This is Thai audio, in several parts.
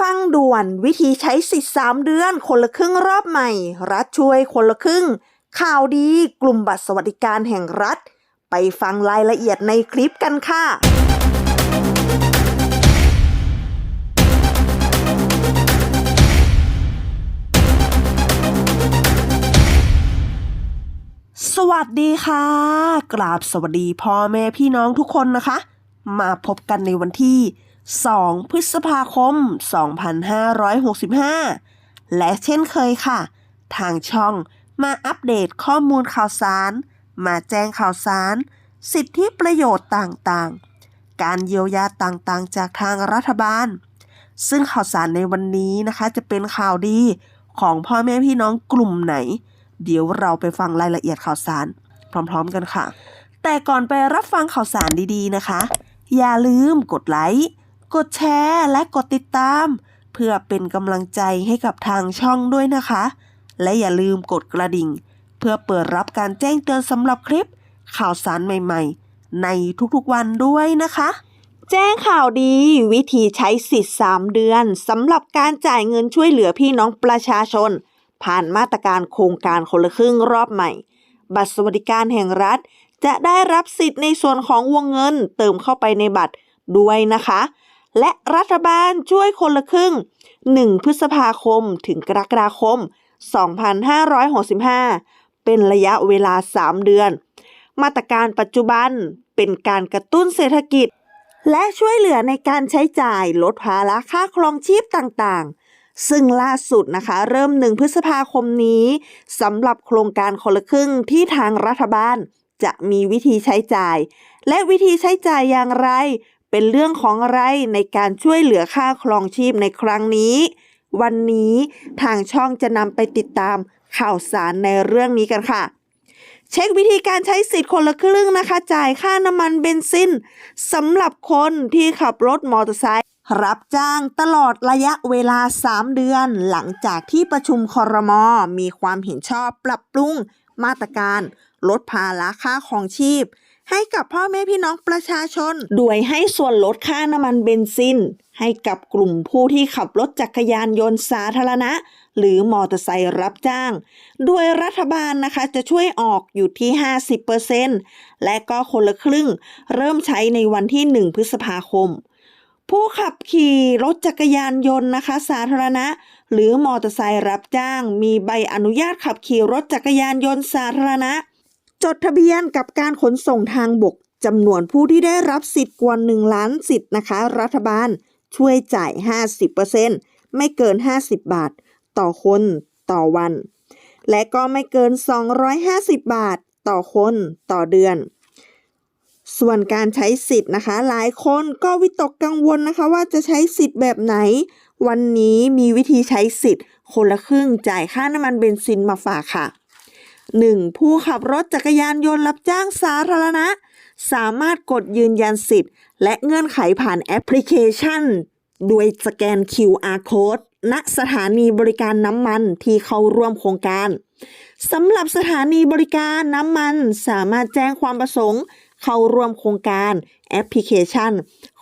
ฟังด่วนวิธีใช้สิทธิ์ 3 เดือน คนละครึ่งรอบใหม่ รัฐช่วยคนละครึ่ง ข่าวดีกลุ่มบัตรสวัสดิการแห่งรัฐ ไปฟังรายละเอียดในคลิปกันค่ะ สวัสดีค่ะ กราบสวัสดีพ่อแม่พี่น้องทุกคนนะคะ มาพบกันในวันที่ 2 พฤษภาคม 2565 และเช่นเคยค่ะ ทางช่องมาอัปเดตข้อมูลข่าวสาร มาแจ้งข่าวสาร สิทธิประโยชน์ต่างๆ การเยียวยาต่างๆ จากทางรัฐบาล ซึ่งข่าวสารในวันนี้นะคะจะเป็นข่าวดีของพ่อแม่พี่น้องกลุ่มไหน เดี๋ยวเราไปฟังรายละเอียดข่าวสาร พร้อมๆกันค่ะ แต่ก่อนไปรับฟังข่าวสารดีๆนะคะ อย่าลืมกดไลค์ กดแชร์และกดติดตาม เพื่อเป็นกำลังใจให้กับทางช่องด้วยนะคะ และอย่าลืมกดกระดิ่ง เพื่อเปิดรับการแจ้งเตือนสำหรับคลิป ข่าวสารใหม่ๆ ในทุกๆวันด้วยนะคะ แจ้งข่าวดีวิธีใช้สิทธิ์ 3 เดือนสำหรับการจ่ายเงินช่วยเหลือพี่น้องประชาชน ผ่านมาตรการโครงการคนละครึ่งรอบใหม่ บัตรสวัสดิการแห่งรัฐจะได้รับสิทธิ์ในส่วนของวงเงินเติมเข้าไปในบัตรด้วยนะคะ และรัฐบาลช่วยคนละครึ่ง 1 พฤษภาคมถึงกรกฎาคม 2565 เป็นระยะเวลา 3 เดือน มาตรการปัจจุบันเป็นการกระตุ้นเศรษฐกิจ และช่วยเหลือในการใช้จ่ายลดภาระค่าครองชีพต่างๆ ซึ่งล่าสุดนะคะ เริ่ม1พฤษภาคมนี้สำหรับโครงการคนละครึ่งที่ทางรัฐบาลจะมีวิธีใช้จ่าย และวิธีใช้จ่ายอย่างไร เป็นเรื่องของอะไรในการช่วยเหลือค่าครองชีพในครั้งนี้ วันนี้ทางช่องจะนำไปติดตามข่าวสารในเรื่องนี้กันค่ะ เช็ควิธีการใช้สิทธิ์คนละครึ่งนะคะ จ่ายค่าน้ำมันเบนซินสำหรับคนที่ขับรถมอเตอร์ไซค์รับจ้างตลอดระยะเวลา 3 เดือน หลังจากที่ประชุมคอรมอมีความเห็นชอบปรับปรุง มาตรการ ลดภาระค่าของชีพ ให้กับพ่อแม่พี่น้องประชาชน โดยให้ส่วนลดค่าน้ำมันเบนซิน ให้กับกลุ่มผู้ที่ขับรถจักรยานยนต์สาธารณะ หรือมอเตอร์ไซค์รับจ้าง โดยรัฐบาลนะคะจะช่วยออกอยู่ที่ 50%และก็คนละครึ่ง เริ่มใช้ในวันที่ 1 พฤษภาคม ผู้ขับขี่รถจักรยานยนต์นะคะ สาธารณะ หรือมอเตอร์ไซค์รับจ้าง มีใบอนุญาตขับขี่รถจักรยานยนต์สาธารณะ จดทะเบียนกับการขนส่งทางบกจำนวนผู้ที่ได้รับสิทธิ์กว่า1ล้านสิทธิ์นะคะ รัฐบาลช่วยจ่าย 50%ไม่เกิน 50 บาท ต่อคนต่อวัน และก็ไม่เกิน 250 บาท ต่อคนต่อเดือน ส่วนการใช้สิทธิ์นะคะ หลายคนก็วิตกกังวลนะคะ ว่าจะใช้สิทธิ์แบบไหน วันนี้มีวิธีใช้สิทธิ์ คนละครึ่งจ่ายค่าน้ำมันเบนซินมาฝากค่ะ 1. ผู้ขับรถจักรยานยนต์รับจ้างสาธารณะ สามารถกดยืนยันสิทธิ์ และเงื่อนไขผ่านแอปพลิเคชัน โดยสแกน QR code ณสถานีบริการน้ำมันที่เข้าร่วมโครงการสำหรับสถานีบริการน้ำมันสามารถแจ้งความประสงค์ เข้าร่วมโครงการแอปพลิเคชัน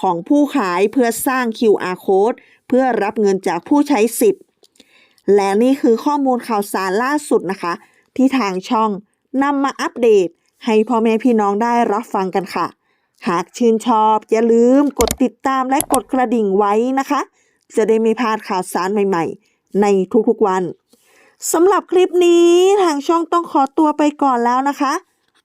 ของผู้ขายเพื่อสร้าง QR code เพื่อรับเงินจากผู้ใช้สิทธิ์ และนี่คือข้อมูลข่าวสารล่าสุดนะคะ ที่ทางช่องนำมาอัปเดต ให้พ่อแม่พี่น้องได้รับฟังกันค่ะ หากชื่นชอบ อย่าลืมกดติดตามและกดกระดิ่งไว้นะคะ จะได้ไม่พลาดข่าวสารใหม่ ๆ ในทุกๆวันสำหรับคลิปนี้ทางช่องต้องขอตัวไปก่อนแล้วนะคะ